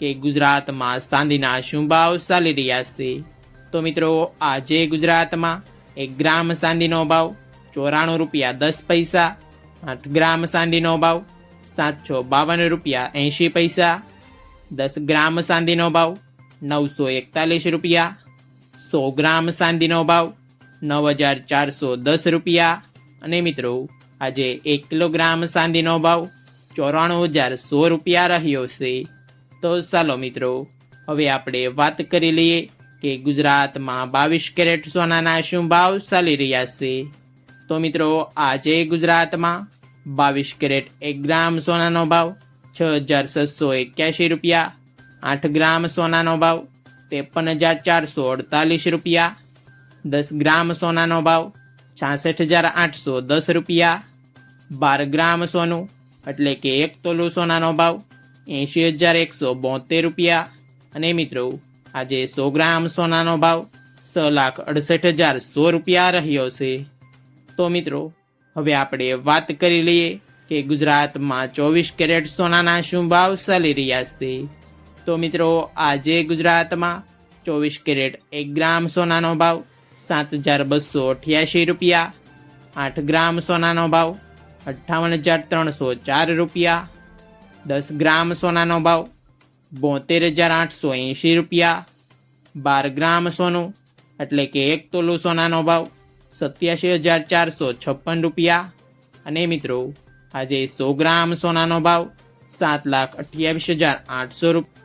કે ગુજરાતમાં ચાંદીના શું ભાવ ચાલી રહ્યા છે. તો મિત્રો, આજે ગુજરાતમાં એક ગ્રામ ચાંદીનો ભાવ ચોરાણું રૂપિયા દસ પૈસા, આઠ ગ્રામ ચાંદીનો ભાવ સાતસો બાવન રૂપિયા એંશી પૈસા, દસ ગ્રામ ચાંદીનો ભાવ નવસો એકતાલીસ રૂપિયા, સો ગ્રામ ચાંદીનો ભાવ નવ હજાર ચારસો દસ રૂપિયા. અને મિત્રો, આજે એક કિલોગ્રામ ચાંદીનો ભાવ ચોરાણું હજાર સો રૂપિયા રહ્યો છે. તો ચાલો મિત્રો, હવે આપણે વાત કરી લઈએ કે ગુજરાતમાં બાવીસ કેરેટ સોનાના શું ભાવ ચાલી રહ્યા છે. તો મિત્રો, આજે ગુજરાતમાં બાવીસ કેરેટ એક ગ્રામ સોનાનો ભાવ, છ હજાર છસો એક્યાસી રૂપિયા, આઠ ગ્રામ સોનાનો ભાવ, ત્રેપન હજાર ચારસો અડતાલીસ રૂપિયા, દસ ગ્રામ સોનાનો ભાવ, છાસઠ હજાર આઠસો દસ રૂપિયા, બાર ગ્રામ સોનું, એટલે કે એક તોલું સોનાનો ભાવ એંશી હજાર એકસો બોતેર રૂપિયા. અને મિત્રો, આજે સો ગ્રામ સોનાનો ભાવ છ લાખ અડસઠ હજાર સો રૂપિયા રહ્યો છે. તો મિત્રો, હવે આપણે વાત કરી લઈએ કે ગુજરાતમાં ચોવીસ કેરેટ સોનાના શું ભાવ ચાલી રહ્યા છે. તો મિત્રો, આજે ગુજરાતમાં ચોવીસ કેરેટ એક ગ્રામ સોનાનો ભાવ સાત હજાર બસો અઠ્યાસી રૂપિયા. આઠ ગ્રામ સોનાનો ભાવ અઠ્ઠાવન હજાર ત્રણસો ચાર રૂપિયા. દસ ગ્રામ સોનાનો ભાવ, બોતેર હજાર આઠસો એંશી રૂપિયા. બાર ગ્રામ સોનું, એટલે કે એક તોલું સોનાનો ભાવ, સત્યાસી હજાર ચારસો છપ્પન રૂપિયા. અને મિત્રો, આજે સો ગ્રામ સોનાનો ભાવ, સાત લાખ અઠ્યાવીસ હજાર આઠસો રૂપિયા